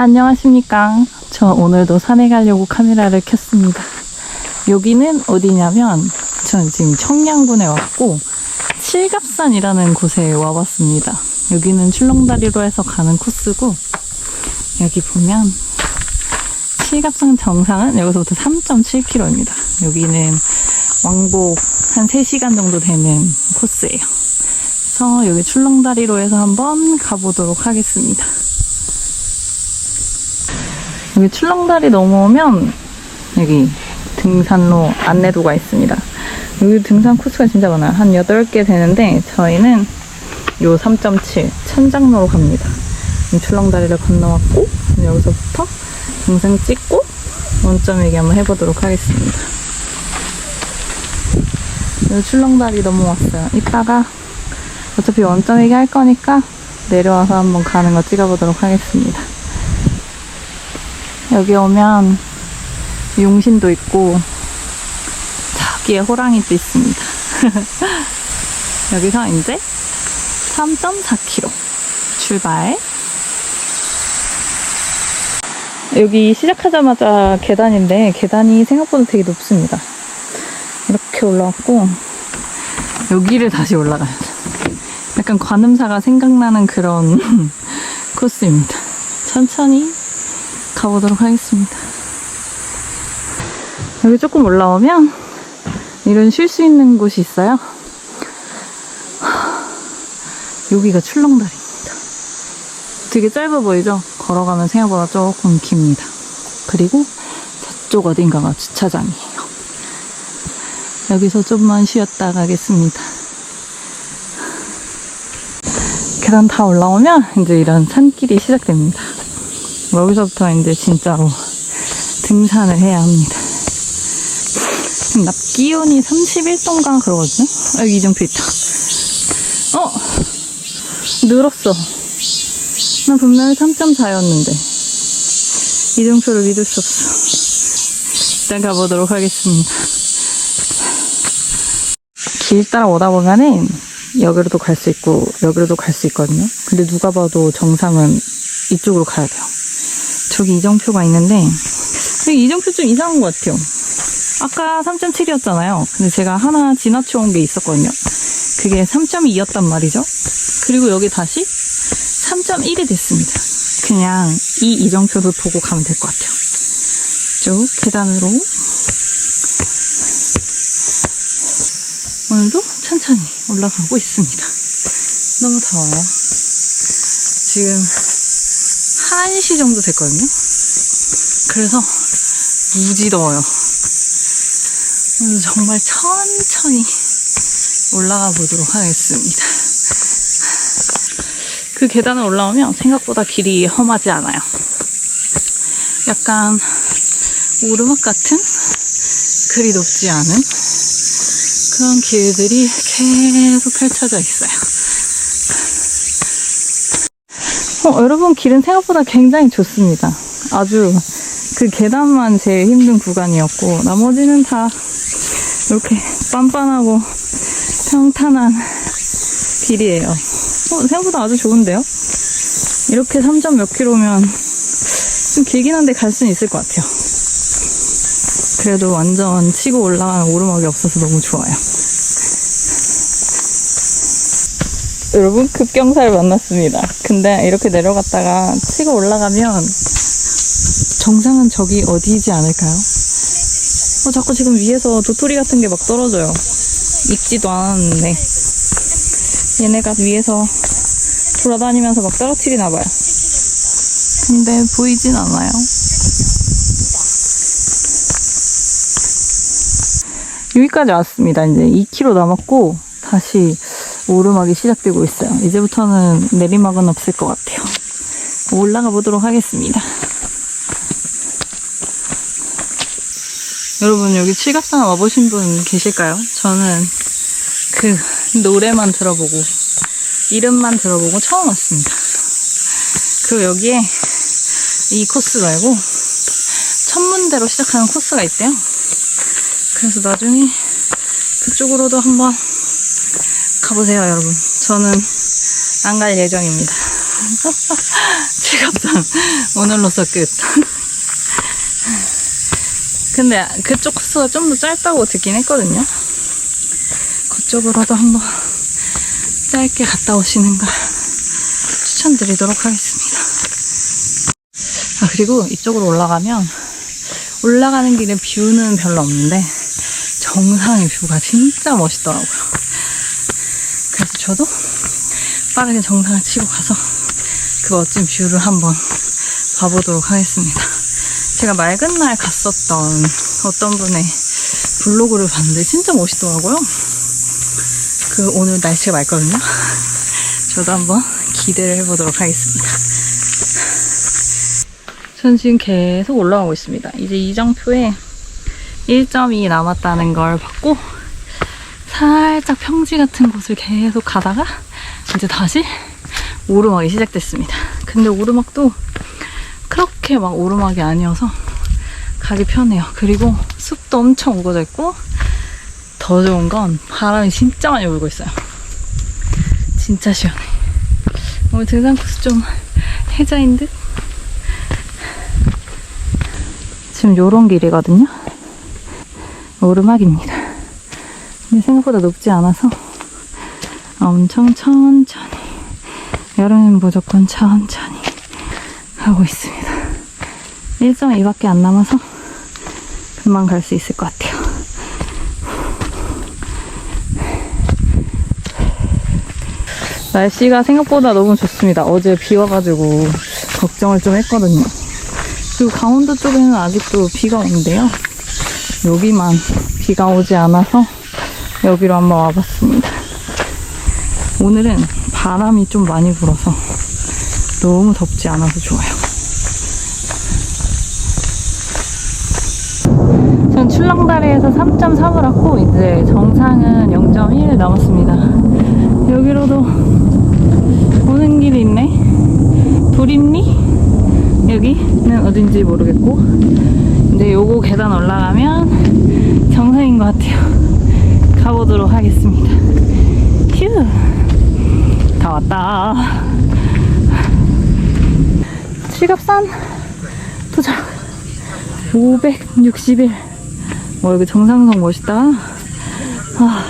안녕하십니까. 저 오늘도 산에 가려고 카메라를 켰습니다. 여기는 어디냐면, 저는 지금 청량군에 왔고, 칠갑산이라는 곳에 와봤습니다. 여기는 출렁다리로 해서 가는 코스고, 여기 보면, 칠갑산 정상은 여기서부터 3.7km입니다. 여기는 왕복 한 3시간 정도 되는 코스예요. 그래서 여기 출렁다리로 해서 한번 가보도록 하겠습니다. 여기 출렁다리 넘어오면 여기 등산로 안내도가 있습니다. 여기 등산 코스가 진짜 많아요. 한 8개 되는데 저희는 요 3.7 천장로로 갑니다. 이 출렁다리를 건너왔고 여기서부터 동생 찍고 원점 얘기 한번 해보도록 하겠습니다. 여기 출렁다리 넘어왔어요. 이따가 어차피 원점 얘기 할 거니까 내려와서 한번 가는 거 찍어보도록 하겠습니다. 여기 오면 용신도 있고 저기에 호랑이도 있습니다. 여기서 이제 3.4km 출발. 여기 시작하자마자 계단인데 계단이 생각보다 되게 높습니다. 이렇게 올라왔고 여기를 다시 올라가야죠. 약간 관음사가 생각나는 그런 코스입니다. 천천히 가보도록 하겠습니다. 여기 조금 올라오면 이런 쉴 수 있는 곳이 있어요. 여기가 출렁다리입니다. 되게 짧아 보이죠? 걸어가면 생각보다 조금 깁니다. 그리고 저쪽 어딘가가 주차장이에요. 여기서 좀만 쉬었다 가겠습니다. 계단 다 올라오면 이제 이런 산길이 시작됩니다. 여기서부터 이제 진짜로 등산을 해야 합니다. 기온이 31도인가 그러거든요? 아, 여기 이정표 있다. 어! 늘었어. 나 분명히 3.4였는데. 이정표를 믿을 수 없어. 일단 가보도록 하겠습니다. 길 따라 오다 보면은 여기로도 갈 수 있고 여기로도 갈 수 있거든요. 근데 누가 봐도 정상은 이쪽으로 가야 돼요. 저기 이정표가 있는데 이정표 좀 이상한 것 같아요. 아까 3.7이었잖아요. 근데 제가 하나 지나쳐 온 게 있었거든요. 그게 3.2였단 말이죠. 그리고 여기 다시 3.1이 됐습니다. 그냥 이 이정표도 보고 가면 될 것 같아요. 쭉 계단으로 오늘도 천천히 올라가고 있습니다. 너무 더워요. 지금 1시 정도 됐거든요. 그래서 무지 더워요. 오늘 정말 천천히 올라가 보도록 하겠습니다. 그 계단을 올라오면 생각보다 길이 험하지 않아요. 약간 오르막 같은 그리 높지 않은 그런 길들이 계속 펼쳐져 있어요. 어, 여러분 길은 생각보다 굉장히 좋습니다. 아주 그 계단만 제일 힘든 구간이었고 나머지는 다 이렇게 빤빤하고 평탄한 길이에요. 어, 생각보다 아주 좋은데요? 이렇게 3점 몇 킬로면 좀 길긴 한데 갈 수는 있을 것 같아요. 그래도 완전 치고 올라가는 오르막이 없어서 너무 좋아요. 여러분 급경사를 만났습니다. 근데 이렇게 내려갔다가 치고 올라가면 정상은 저기 어디이지 않을까요? 어, 자꾸 지금 위에서 도토리 같은 게 막 떨어져요. 익지도 않았는데 얘네가 위에서 돌아다니면서 막 떨어뜨리나 봐요. 근데 보이진 않아요. 여기까지 왔습니다. 이제 2km 남았고 다시 오르막이 시작되고 있어요. 이제부터는 내리막은 없을 것 같아요. 올라가 보도록 하겠습니다. 여러분 여기 칠갑산 와보신 분 계실까요? 저는 그 노래만 들어보고 이름만 들어보고 처음 왔습니다. 그리고 여기에 이 코스 말고 천문대로 시작하는 코스가 있대요. 그래서 나중에 그쪽으로도 한번 가보세요, 여러분. 저는 안 갈 예정입니다. 지갑산 오늘로서 끝. 근데 그쪽 코스가 좀 더 짧다고 듣긴 했거든요. 그쪽으로도 한번 짧게 갔다 오시는 걸 추천드리도록 하겠습니다. 아, 그리고 이쪽으로 올라가면 올라가는 길에 뷰는 별로 없는데 정상의 뷰가 진짜 멋있더라고요. 저도 빠르게 정상을 치고 가서 그 멋진 뷰를 한번 봐보도록 하겠습니다. 제가 맑은 날 갔었던 어떤 분의 블로그를 봤는데 진짜 멋있더라고요. 그 오늘 날씨가 맑거든요. 저도 한번 기대를 해보도록 하겠습니다. 전 지금 계속 올라가고 있습니다. 이제 이정표에 1.2 남았다는 걸 봤고 살짝 평지 같은 곳을 계속 가다가 이제 다시 오르막이 시작됐습니다. 근데 오르막도 그렇게 막 오르막이 아니어서 가기 편해요. 그리고 숲도 엄청 우거져 있고 더 좋은 건 바람이 진짜 많이 불고 있어요. 진짜 시원해. 오늘 등산 코스 좀 해자인 듯? 지금 요런 길이거든요. 오르막입니다. 근데 생각보다 높지 않아서 엄청 천천히 여름엔 무조건 천천히 하고 있습니다. 1.2밖에 안 남아서 금방 갈 수 있을 것 같아요. 날씨가 생각보다 너무 좋습니다. 어제 비 와가지고 걱정을 좀 했거든요. 그리고 강원도 쪽에는 아직도 비가 오는데요. 여기만 비가 오지 않아서 여기로 한번 와봤습니다. 오늘은 바람이 좀 많이 불어서 너무 덥지 않아서 좋아요. 전 출렁다리에서 3.3을 왔고 이제 정상은 0.1 남았습니다. 여기로도 오는 길이 있네. 도림리? 여기는 어딘지 모르겠고 이제 요거 계단 올라가면 정상인 것 같아요. 가보도록 하겠습니다. 휴, 다 왔다. 칠갑산 도착. 561. 와, 여기 정상성 멋있다. 아,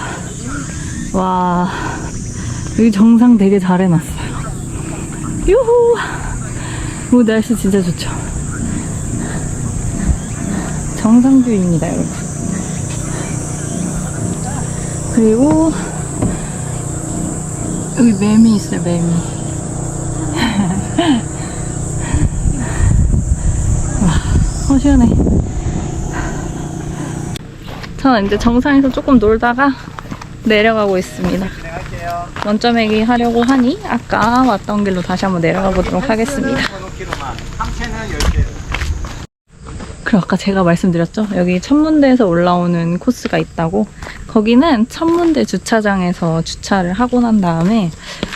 와, 여기 정상 되게 잘 해놨어요. 유후! 오, 날씨 진짜 좋죠. 정상뷰입니다, 여러분. 그리고, 여기 매미 있어요, 매미. 와, 어, 시원해. 저는 이제 정상에서 조금 놀다가 내려가고 있습니다. 원점액이 하려고 하니 아까 왔던 길로 다시 한번 내려가 보도록 하겠습니다. 3채는 10개. 그리고 아까 제가 말씀드렸죠? 여기 천문대에서 올라오는 코스가 있다고. 거기는 천문대 주차장에서 주차를 하고 난 다음에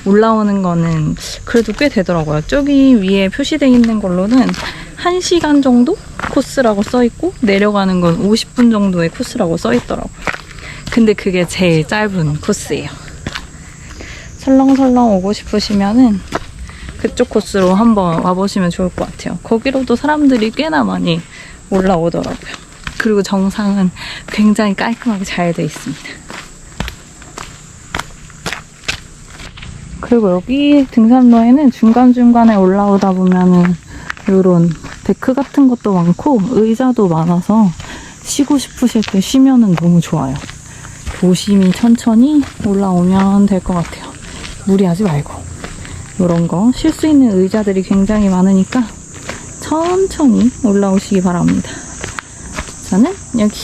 올라오는 거는 그래도 꽤 되더라고요. 저기 위에 표시되어 있는 걸로는 1시간 정도 코스라고 써 있고 내려가는 건 50분 정도의 코스라고 써 있더라고요. 근데 그게 제일 짧은 코스예요. 설렁설렁 오고 싶으시면은 그쪽 코스로 한번 와보시면 좋을 것 같아요. 거기로도 사람들이 꽤나 많이 올라오더라고요. 그리고 정상은 굉장히 깔끔하게 잘 돼 있습니다. 그리고 여기 등산로에는 중간중간에 올라오다 보면은 이런 데크 같은 것도 많고 의자도 많아서 쉬고 싶으실 때 쉬면은 너무 좋아요. 조심히 천천히 올라오면 될 것 같아요. 무리하지 말고. 이런 거 쉴 수 있는 의자들이 굉장히 많으니까 천천히 올라오시기 바랍니다. 저는 여기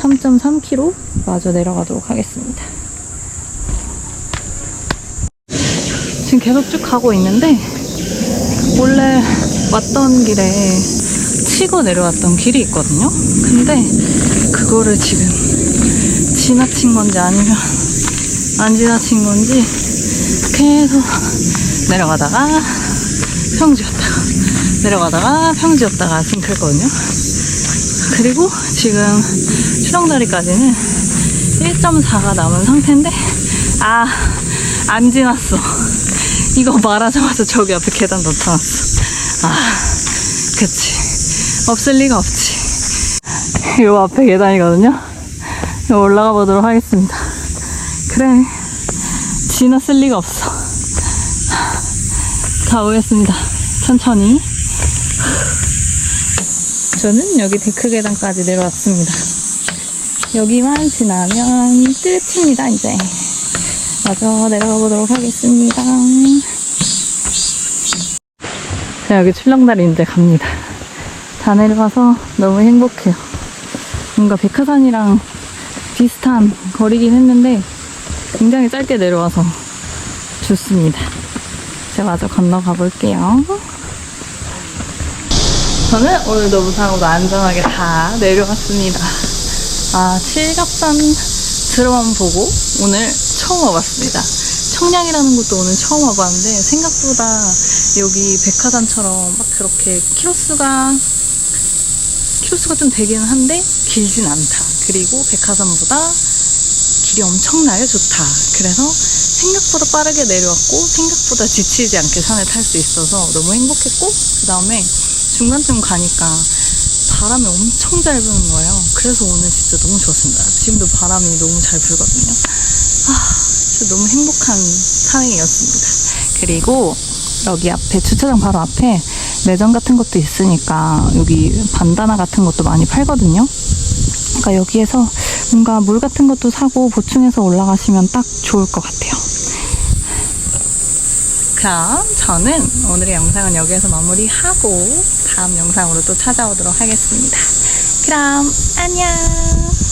3.3km 마저 내려가도록 하겠습니다. 지금 계속 쭉 가고 있는데 원래 왔던 길에 치고 내려왔던 길이 있거든요. 근데 그거를 지금 지나친 건지 아니면 안 지나친 건지 계속 내려가다가 평지였다가 내려가다가 평지였다가 그랬거든요. 그리고 지금 출렁다리까지는 1.4가 남은 상태인데 아 안 지났어 이거 말하자마자 저기 앞에 계단 나타났어. 아, 그치. 없을 리가 없지. 요 앞에 계단이거든요. 요 올라가 보도록 하겠습니다. 그래. 지났을 리가 없어. 가보겠습니다. 천천히. 저는 여기 데크 계단까지 내려왔습니다. 여기만 지나면 끝입니다, 이제. 마저 내려가 보도록 하겠습니다. 자, 여기 출렁다리 이제 갑니다. 다 내려와서 너무 행복해요. 뭔가 백화산이랑 비슷한 거리긴 했는데 굉장히 짧게 내려와서 좋습니다. 제가 마저 건너가 볼게요. 저는 오늘도 무사고도 안전하게 다 내려왔습니다. 아, 칠갑산 들어만 보고 오늘 처음 와봤습니다. 청량이라는 곳도 오늘 처음 와봤는데 생각보다 여기 백화산처럼 막 그렇게 키로수가 키로수가 좀 되기는 한데 길진 않다. 그리고 백화산보다 길이 엄청나요. 좋다. 그래서 생각보다 빠르게 내려왔고 생각보다 지치지 않게 산을 탈 수 있어서 너무 행복했고 그 다음에 중간쯤 가니까 바람이 엄청 잘 부는 거예요. 그래서 오늘 진짜 너무 좋았습니다. 지금도 바람이 너무 잘 불거든요. 아, 진짜 너무 행복한 산행이었습니다. 그리고 여기 앞에 주차장 바로 앞에 매점 같은 것도 있으니까 여기 반다나 같은 것도 많이 팔거든요. 그러니까 여기에서 뭔가 물 같은 것도 사고 보충해서 올라가시면 딱 좋을 것 같아요. 그럼 저는 오늘의 영상은 여기에서 마무리하고 다음 영상으로 또 찾아오도록 하겠습니다. 그럼 안녕!